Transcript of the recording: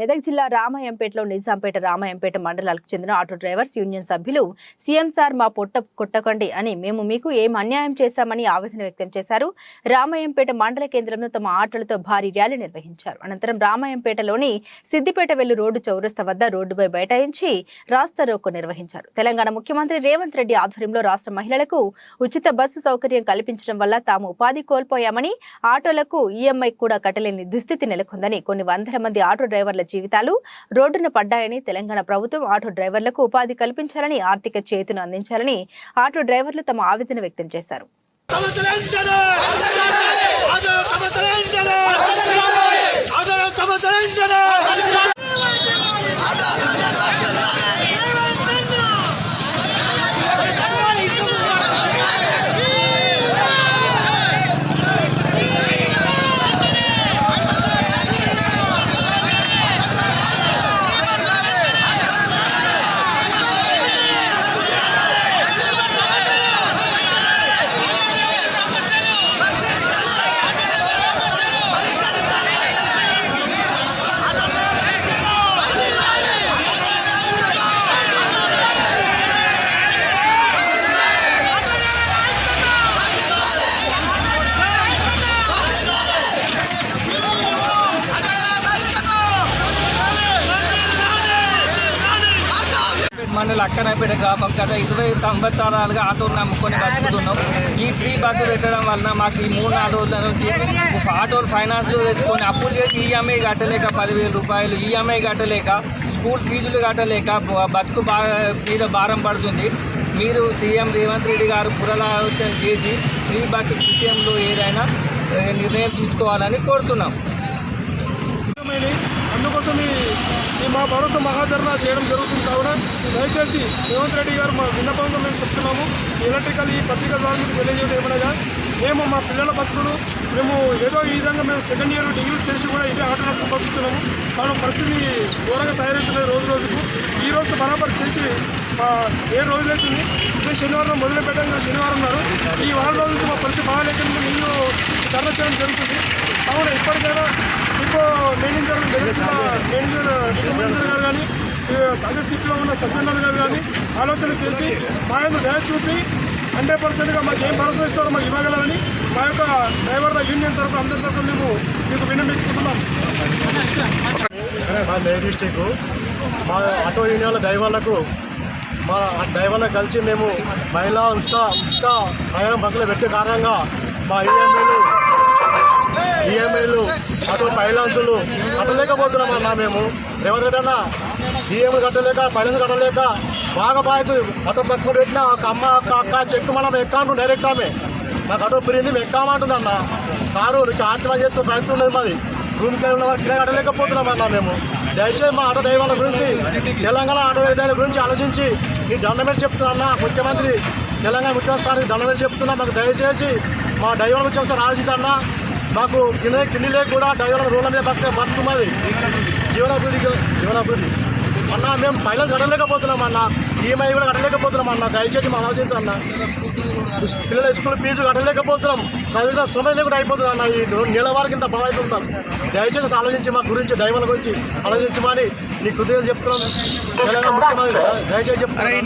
మెదక్ జిల్లా రామాయంపేటలో నిజాంపేట రామాయంపేట మండలాలకు చెందిన ఆటో డ్రైవర్స్ యూనియన్ సభ్యులు సీఎం సార్ మా పొట్ట కొట్టకండి అని మేము మీకు ఏం అన్యాయం చేశామని ఆవేదన వ్యక్తం చేశారు. రామాయంపేట మండల కేంద్రంలో తమ ఆటోలతో భారీ ర్యాలీ నిర్వహించారు. అనంతరం రామాయంపేటలోని సిద్దిపేట వెళ్ళు రోడ్డు చౌరస్తా వద్ద రోడ్డుపై బైఠాయించి రాస్తా రోకో నిర్వహించారు. తెలంగాణ ముఖ్యమంత్రి రేవంత్ రెడ్డి ఆధ్వర్యంలో రాష్ట్ర మహిళలకు ఉచిత బస్సు సౌకర్యం కల్పించడం వల్ల తాము ఉపాధి కోల్పోయామని ఆటోలకు ఈఎంఐ కూడా కట్టలేని దుస్థితి నెలకొందని కొన్ని వందల మంది ఆటో డ్రైవర్ల జీవితాలు రోడ్డున పడ్డాయని తెలంగాణ ప్రభుత్వం ఆటో డ్రైవర్లకు ఉపాధి కల్పించాలని ఆర్థిక చేతును అందించాలని ఆటో డ్రైవర్లు తమ ఆవేదన వ్యక్తం చేశారు. మండలి అక్కనపేట గ్రామం గత ఇరవై సంవత్సరాలుగా ఆటోలు నమ్ముకొని బతుకుతున్నాం. ఈ ఫ్రీ బస్సు పెట్టడం వలన మాకు ఈ మూడు నాలుగు రోజుల నుంచి ఆటోలు ఫైనాన్స్లో తెచ్చుకొని అప్పులు చేసి ఈఎంఐ కట్టలేక పదివేల రూపాయలు ఈఎంఐ కట్టలేక స్కూల్ ఫీజులు కట్టలేక బతుకు బా మీద భారం పడుతుంది. మీరు సీఎం రేవంత్ రెడ్డి గారు పునరాలోచన చేసి ఫ్రీ బస్సు విషయంలో ఏదైనా నిర్ణయం తీసుకోవాలని కోరుతున్నాం. అందుకోసం ఈ మా భరోసా మహాధరణ చేయడం జరుగుతుంది. కావున దయచేసి రేవంత్ రెడ్డి గారు మా విన్నపంగా మేము చెప్తున్నాము. ఎలక్ట్రికల్ ఈ పత్రిక ద్వారా మీకు తెలియజేయడం ఏమనగా మేము మా పిల్లల బతుకులు మేము ఏదో ఈ విధంగా మేము సెకండ్ ఇయర్ డిగ్రీలు చేసి కూడా ఇదే ఆటలు బతుకుతున్నాము కావున పరిస్థితి ఘోరంగా తయారవుతున్నది రోజు రోజుకు. ఈ రోజు బరాబర్ చేసి మా ఏడు రోజులైతుంది ఇదే శనివారం మొదలు పెట్టాం శనివారం నాడు ఈ వారం రోజుల మా పరిస్థితి బాగాలేకుండా మీరు ధర్నా చేయడం జరుగుతుంది. కావున ఇప్పటికైనా depot manager Medak manager depot manager గారు కానీ అదే సీట్లో ఉన్న సజ్జనర్ గారు కానీ ఆలోచన చేసి మా యొక్క దయ చూపి హండ్రెడ్ పర్సెంట్గా మాకు ఏం భరోసా ఇస్తారో మాకు ఇవ్వగలరని మా యొక్క డ్రైవర్ల యూనియన్ తరఫు అందరి తరఫున మేము మీకు విన్నపించుకుంటున్నాం మా మే డిస్టిక్ మా ఆటో యూనియన్ల డ్రైవర్లకు మా డ్రైవర్లకు కలిసి మేము మహిళా ఉచిత ఉచిత ప్రయాణం బస్సులు పెట్టే కారణంగా మా ఈఎంఐలు ఈఎంఐలు అటు ఫైనాన్సులు కట్టలేకపోతున్నాం అన్న మేము. రేవంత్ రెడ్డి అన్న ఈఎంఐ కట్టలేక ఫైనాన్స్ కట్టలేక బాగా బాధ్యత అటు పక్కన పెట్టిన ఒక అమ్మ ఒక అక్క చెక్ మనం ఎక్కాను డైరెక్ట్ ఆమె. నాకు అటు పిరింది మేము ఎక్కామంటుంది అన్న. సారు నీకు ఆత్మహత్య చేసుకో ప్రయత్నం ఉన్నది మాది. రూమ్కి ఉన్న వారికి కిరాయి కట్టలేకపోతున్నాం అన్న మేము. దయచేసి మా ఆటో డ్రైవర్ల గురించి తెలంగాణ ఆటో డ్రైవర్ల గురించి ఆలోచించి ఈ దండమేట చెప్తున్నా ముఖ్యమంత్రి తెలంగాణ ముఖ్యమంత్రి సార్ దండమేట చెప్తున్నా మాకు దయచేసి మా డ్రైవర్ గురించి ఒకసారి ఆలోచిస్తాన్నా మాకు కింద కింది లేక కూడా డైవర్ రోడ్ల మీద బతికే బతుకు మాది జీవనాభివృద్ధి జీవనాభివృద్ధి. అన్న మేము ఫైనల్ కట్టలేకపోతున్నాం అన్న. ఈఎంఐ కూడా కట్టలేకపోతున్నాం అన్న. దయచేసి మా ఆలోచించన్న పిల్లల స్కూల్ ఫీజు కట్టలేకపోతున్నాం. చదివిన సొమ్మ లేకుండా అయిపోతుంది అన్న. ఈ రెండు వారికి ఇంత బాధ అవుతుంటాం దయచేసి ఆలోచించి మా గురించి డ్రైవర్ల గురించి ఆలోచించమని నీ కృతజ్ఞతలు చెప్తున్నాను తెలంగాణ ముఖ్యమంత్రి దయచేసి చెప్తున్నాను